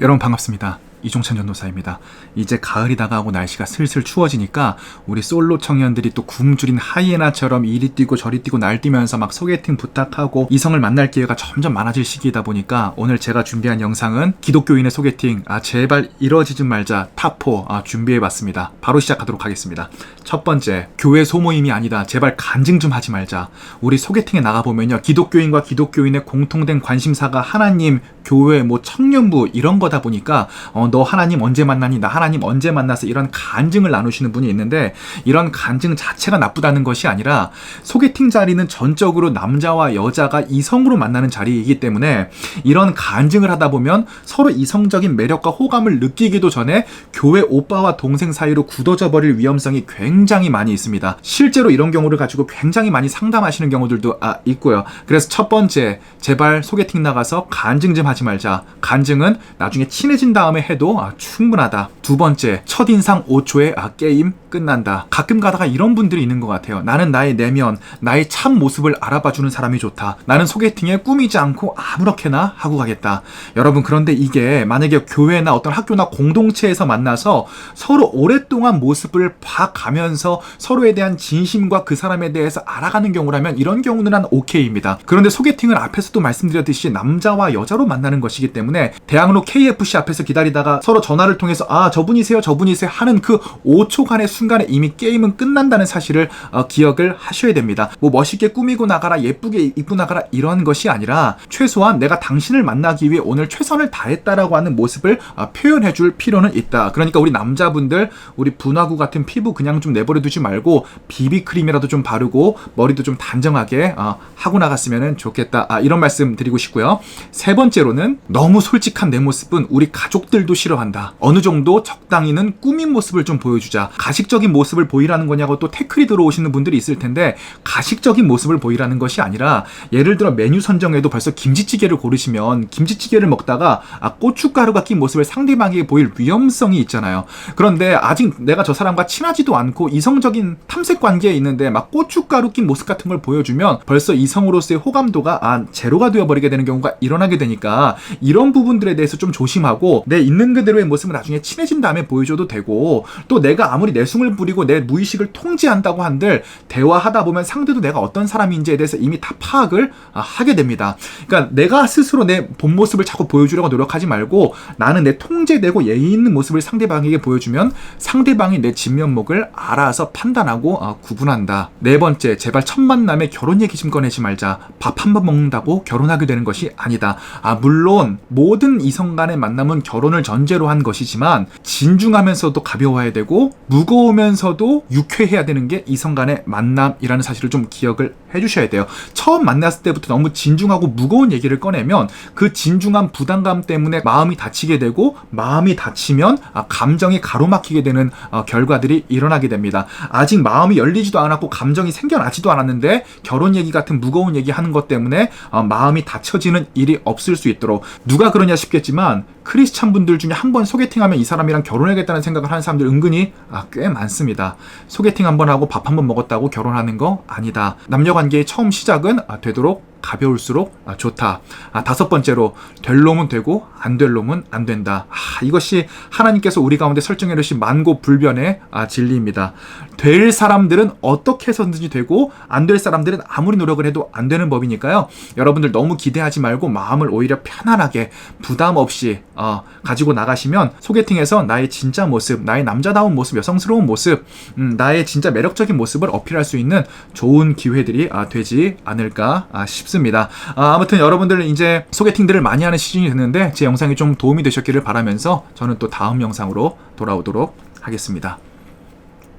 여러분 반갑습니다. 이종찬 전도사입니다. 이제 가을이 다가오고 날씨가 슬슬 추워지니까 우리 솔로 청년들이 또 굶주린 하이에나처럼 이리 뛰고 저리 뛰고 날뛰면서 막 소개팅 부탁하고 이성을 만날 기회가 점점 많아질 시기이다 보니까 오늘 제가 준비한 영상은 기독교인의 소개팅 아 제발 이뤄지지 말자 탑4 아, 준비해봤습니다. 바로 시작하도록 하겠습니다. 첫 번째 교회 소모임이 아니다. 제발 간증 좀 하지 말자. 우리 소개팅에 나가보면요 기독교인과 기독교인의 공통된 관심사가 하나님, 교회, 뭐 청년부 이런 거다 보니까 어, 너 하나님 언제 만나니? 나 하나님 언제 만나서 이런 간증을 나누시는 분이 있는데 이런 간증 자체가 나쁘다는 것이 아니라 소개팅 자리는 전적으로 남자와 여자가 이성으로 만나는 자리이기 때문에 이런 간증을 하다 보면 서로 이성적인 매력과 호감을 느끼기도 전에 교회 오빠와 동생 사이로 굳어져 버릴 위험성이 굉장히 많이 있습니다. 실제로 이런 경우를 가지고 굉장히 많이 상담하시는 경우들도 아, 있고요. 그래서 첫 번째, 제발 소개팅 나가서 간증 좀 하지 말자. 간증은 나중에 친해진 다음에 해도 아, 충분하다. 두 번째, 첫인상 5초에 아, 게임 끝난다. 가끔 가다가 이런 분들이 있는 것 같아요. 나는 나의 내면, 나의 참 모습을 알아봐주는 사람이 좋다. 나는 소개팅에 꾸미지 않고 아무렇게나 하고 가겠다. 여러분, 그런데 이게 만약에 교회나 어떤 학교나 공동체에서 만나서 서로 오랫동안 모습을 봐가면서 서로에 대한 진심과 그 사람에 대해서 알아가는 경우라면 이런 경우는 한 오케이입니다. 그런데 소개팅은 앞에서도 말씀드렸듯이 남자와 여자로 만나는 것이기 때문에 대학로 KFC 앞에서 기다리다가 서로 전화를 통해서 아 저분이세요 저분이세요 하는 그 5초간의 순간에 이미 게임은 끝난다는 사실을 어, 기억을 하셔야 됩니다. 뭐 멋있게 꾸미고 나가라 예쁘게 입고 나가라 이런 것이 아니라 최소한 내가 당신을 만나기 위해 오늘 최선을 다했다라고 하는 모습을 어, 표현해 줄 필요는 있다. 그러니까 우리 남자분들 우리 분화구 같은 피부 그냥 좀 내버려 두지 말고 비비크림이라도 좀 바르고 머리도 좀 단정하게 어, 하고 나갔으면 좋겠다. 아, 이런 말씀 드리고 싶고요. 세 번째로는 너무 솔직한 내 모습은 우리 가족들도 싫어한다. 어느 정도 적당히는 꾸민 모습을 좀 보여주자. 가식적인 모습을 보이라는 거냐고 또 태클이 들어오시는 분들이 있을 텐데 가식적인 모습을 보이라는 것이 아니라 예를 들어 메뉴 선정에도 벌써 김치찌개를 고르시면 김치찌개를 먹다가 아, 고춧가루가 낀 모습을 상대방에게 보일 위험성이 있잖아요. 그런데 아직 내가 저 사람과 친하지도 않고 이성적인 탐색 관계에 있는데 막 고춧가루 낀 모습 같은 걸 보여주면 벌써 이성으로서의 호감도가 아, 제로가 되어버리게 되는 경우가 일어나게 되니까 이런 부분들에 대해서 좀 조심하고 내 있는 그대로의 모습을 나중에 친해진 다음에 보여줘도 되고 또 내가 아무리 내숭을 부리고 내 무의식을 통제한다고 한들 대화하다 보면 상대도 내가 어떤 사람인지에 대해서 이미 다 파악을 아, 하게 됩니다. 그러니까 내가 스스로 내 본 모습을 자꾸 보여주려고 노력하지 말고 나는 내 통제되고 예의 있는 모습을 상대방에게 보여주면 상대방이 내 진면목을 알아서 판단하고 아, 구분한다. 네 번째, 제발 첫 만남에 결혼 얘기 좀 꺼내지 말자. 밥 한 번 먹는다고 결혼하게 되는 것이 아니다. 아, 물론 모든 이성 간의 만남은 결혼을 전 제로 한 것이지만 진중하면서도 가벼워야 되고 무거우면서도 유쾌해야 되는 게 이성 간의 만남이라는 사실을 좀 기억을 해주셔야 돼요. 처음 만났을 때부터 너무 진중하고 무거운 얘기를 꺼내면 그 진중한 부담감 때문에 마음이 다치게 되고 마음이 다치면 아, 감정이 가로막히게 되는 어, 결과들이 일어나게 됩니다. 아직 마음이 열리지도 않았고 감정이 생겨나지도 않았는데 결혼 얘기 같은 무거운 얘기 하는 것 때문에 어, 마음이 닫혀지는 일이 없을 수 있도록 누가 그러냐 싶겠지만 크리스찬 분들 중에 한 번 소개팅하면 이 사람이랑 결혼해야겠다는 생각을 하는 사람들 은근히 아, 꽤 많습니다. 소개팅 한 번 하고 밥 한 번 먹었다고 결혼하는 거 아니다. 남녀 관계의 처음 시작은 아, 되도록 가벼울수록 아, 좋다. 아, 다섯 번째로 될 놈은 되고 안 될 놈은 안 된다. 아, 이것이 하나님께서 우리 가운데 설정해 주신 만고 불변의 아, 진리입니다. 될 사람들은 어떻게 해서든지 되고 안 될 사람들은 아무리 노력을 해도 안 되는 법이니까요. 여러분들 너무 기대하지 말고 마음을 오히려 편안하게 부담 없이 어, 가지고 나가시면 소개팅에서 나의 진짜 모습, 나의 남자다운 모습, 여성스러운 모습, 음, 나의 진짜 매력적인 모습을 어필할 수 있는 좋은 기회들이 아, 되지 않을까 아, 싶습니다. 싶습니다. 아, 아무튼 여러분들 이제 소개팅들을 많이 하는 시즌이 됐는데 제 영상이 좀 도움이 되셨기를 바라면서 저는 또 다음 영상으로 돌아오도록 하겠습니다.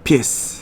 피스.